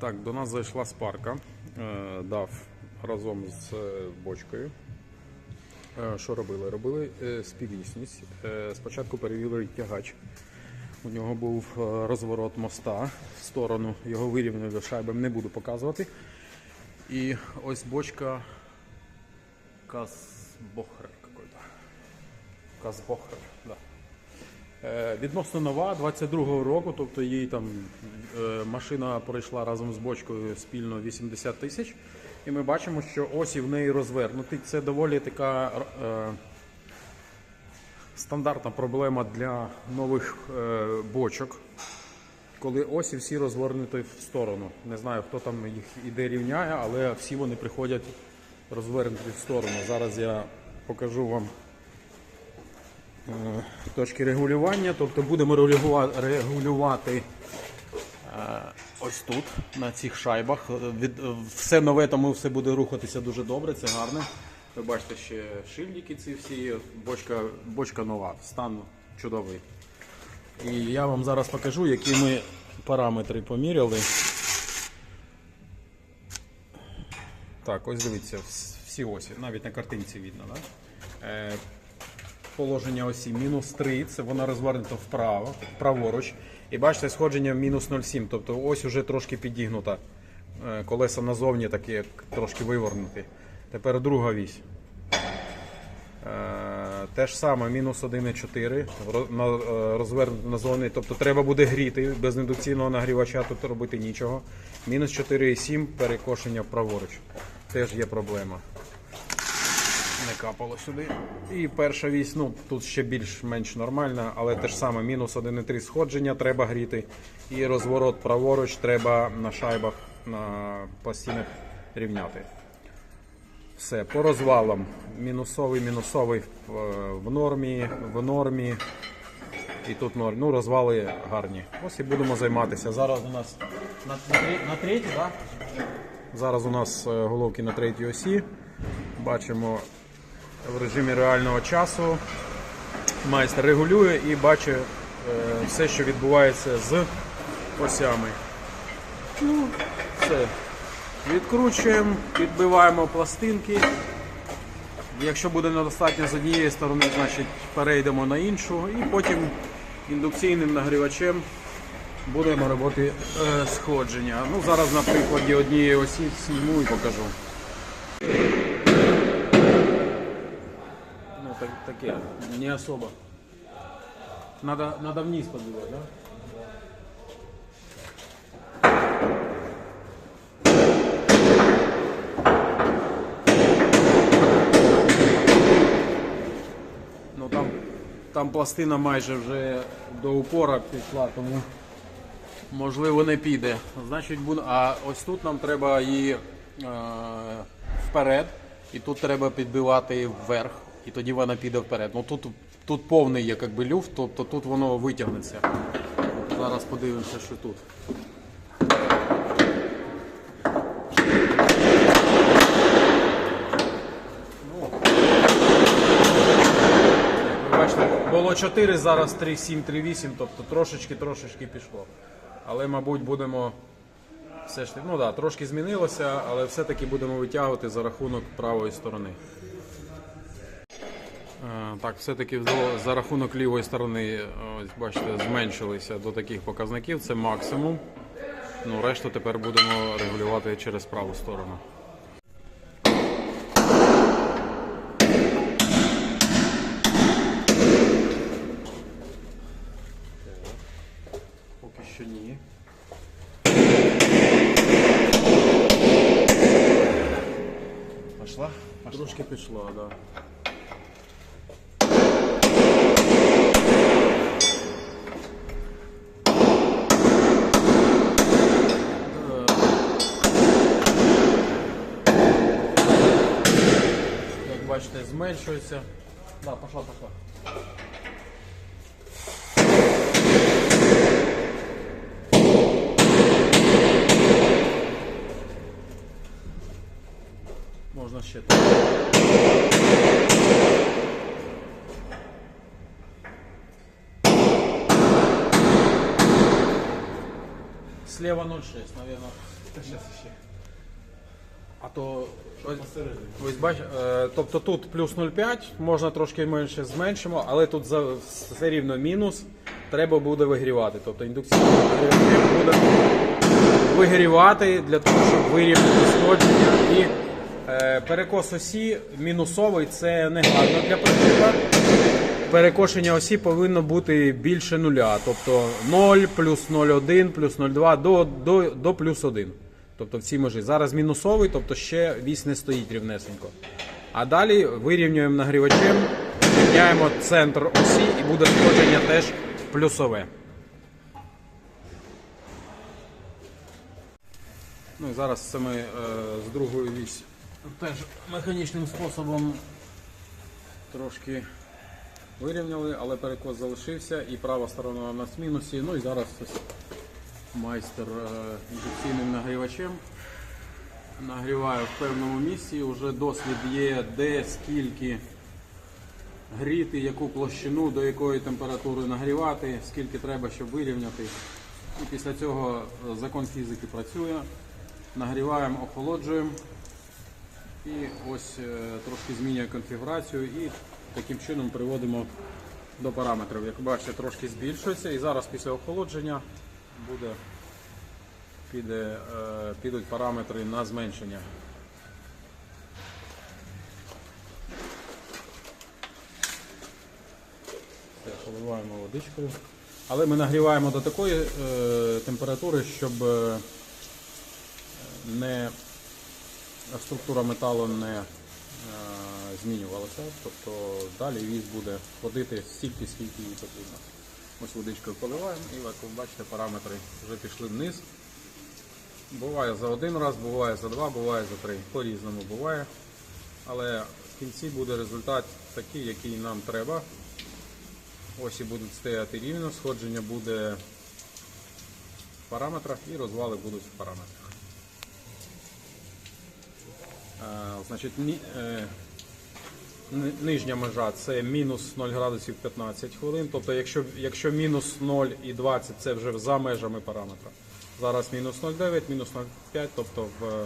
Так, до нас зайшла спарка, е, дав разом з е, бочкою. Е, Що робили? Робили співісність. Е, Спочатку перевірили тягач. У нього був розворот моста в сторону, його вирівняли шайбами, не буду показувати. І ось бочка Казбохер. Казбохер, да. Е, Відносно нова 22-го року, тобто їй там е, машина пройшла разом з бочкою спільно 80 тисяч. І ми бачимо, що осі в неї розвернуті. Це доволі така е, стандартна проблема для нових е, бочок. Коли осі всі розвернуті в сторону. Не знаю, хто там їх іде рівняє, але всі вони приходять розвернуті в сторону. Зараз я покажу вам точки регулювання. Тобто будемо регулювати е, ось тут, на цих шайбах. Е, все нове, тому все буде рухатися дуже добре, це гарно. Ви бачите ще шильдики ці всі, бочка, бочка нова, стан чудовий. І я вам зараз покажу, які ми параметри поміряли. Так, ось дивіться, всі осі, навіть на картинці видно, да? Положення осі мінус 3, це вона розвернута вправо, праворуч. І бачите, сходження мінус 0,7, тобто ось уже трошки підігнута. Е, Колеса назовні такі трошки вивернуті. Тепер друга вісь. Е, Те ж саме, мінус 1,4 ро- на- е, зоні, тобто треба буде гріти, без індукційного нагрівача тут робити нічого. Мінус 4,7 перекошення праворуч. Теж є проблема. Не капало сюди. І перша вісь, ну тут ще більш-менш нормальна, але те ж саме, мінус 1,3 сходження треба гріти. І розворот праворуч треба на шайбах на пластинах рівняти. Все, по розвалам. Мінусовий, мінусовий в, е, нормі, в нормі. І тут норм. Ну, розвали гарні. Ось і будемо займатися. Зараз у нас на, на, третій, так? Зараз у нас е, головки на третій осі. Бачимо в режимі реального часу. Майстер регулює і бачить е, все, що відбувається з осями. Ну, все. Відкручуємо, підбиваємо пластинки. Якщо буде недостатньо з однієї сторони, значить перейдемо на іншу і потім індукційним нагрівачем будемо робити е, сходження. Ну, зараз на прикладі однієї осі зніму і покажу. Ну, так, таке, не особо. Надо, надо вниз подбивать, да? Ну там, там пластина майже вже до упора пішла, тому можливо не піде. Значить, буде. А ось тут нам треба її е, вперед, і тут треба підбивати вверх, і тоді вона піде вперед. Ну тут, тут повний є якби люфт, тобто тут воно витягнеться. Зараз подивимося, що тут. Було 4, зараз 3,7, 3,8, тобто трошечки-трошечки пішло. Але, мабуть, будемо все ж ну да, трошки змінилося, але все-таки будемо витягувати за рахунок правої сторони. Е, Так, все-таки за рахунок лівої сторони, ось бачите, зменшилися до таких показників. Це максимум. Ну, решту тепер будемо регулювати через праву сторону. Поки що ні. Пошла? Трошки пішло, так. Да. Бачите, зменшується. Да, пошла, пошла. Можна ще так. Слева 0,6, наверное. Та зараз ще. А то ось, ось бач, е, тобто тут плюс 0,5, можна трошки менше зменшимо, але тут за, все рівно мінус. Треба буде вигрівати. Тобто індукційний нагрівач буде вигрівати для того, щоб вирівняти сходження. І е, перекос осі мінусовий це не гарно для причепа. Перекошення осі повинно бути більше нуля. Тобто 0, плюс 0,1, плюс 0,2 до, до, до плюс 1. Тобто в цій межі. Зараз мінусовий, тобто ще вісь не стоїть рівнесенько. А далі вирівнюємо нагрівачем, міняємо центр осі і буде сходження теж плюсове. Ну і зараз це ми е, з другою вісь теж механічним способом трошки вирівняли, але перекос залишився і права сторона у нас в мінусі. Ну і зараз ось майстер е, індукційним нагрівачем нагріває в певному місці. Уже досвід є, де скільки гріти, яку площину, до якої температури нагрівати, скільки треба, щоб вирівняти. І після цього е, закон фізики працює. Нагріваємо, охолоджуємо. І ось е, трошки змінює конфігурацію і таким чином приводимо до параметрів. Як бачите, трошки збільшується і зараз після охолодження буде, піде, е, підуть параметри на зменшення. Поливаємо водичкою. Але ми нагріваємо до такої е, температури, щоб е, не структура металу не е, змінювалася. Тобто далі віз буде ходити стільки, скільки їй потрібно. Ось водичкою поливаємо і як ви бачите, параметри вже пішли вниз. Буває за один раз, буває за два, буває за три. По-різному буває. Але в кінці буде результат такий, який нам треба. Осі будуть стояти рівно, сходження буде в параметрах і розвали будуть в параметрах. Е, Значить, е, нижня межа це мінус 0 градусів 15 хвилин. Тобто, якщо, якщо мінус 0 і 20 це вже за межами параметра. Зараз мінус 0,9, мінус 0,5, тобто в,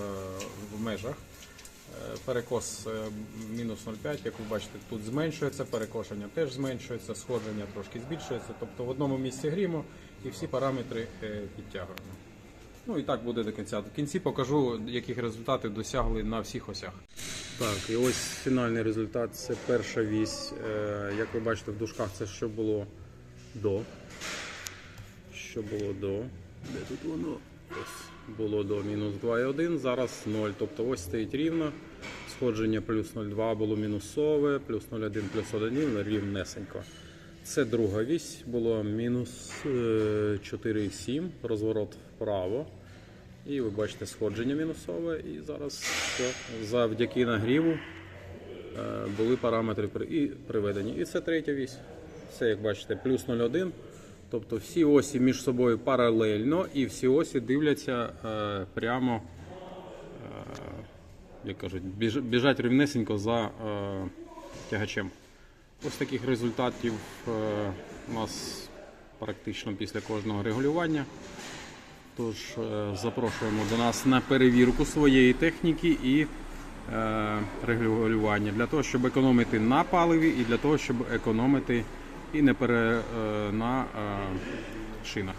в межах. Е, Перекос е, мінус 0,5, як ви бачите, тут зменшується, перекошення теж зменшується, сходження трошки збільшується. Тобто в одному місці грімо і всі параметри е, підтягуємо. Ну і так буде до кінця. В кінці покажу, яких результатів досягли на всіх осях. Так, і ось фінальний результат це перша вісь. Е, Як ви бачите, в дужках це що було до. Що було до. Де тут воно? Ось було до мінус 2,1, зараз 0. Тобто ось стоїть рівно. Сходження плюс 0,2 було мінусове, плюс 0,1 плюс 1 рівнесенько. Це друга вісь, було мінус е, 4,7, розворот вправо. І ви бачите сходження мінусове. І зараз все, завдяки нагріву е, були параметри приведені. І це третя вісь. Це, як бачите, плюс 0,1. Тобто всі осі між собою паралельно і всі осі дивляться е, прямо, е, як кажуть, біжать рівнесенько за е, тягачем. Ось таких результатів е, у нас практично після кожного регулювання. Тож е, запрошуємо до нас на перевірку своєї техніки і е, регулювання для того, щоб економити на паливі і для того, щоб економити і не пере, на шинах.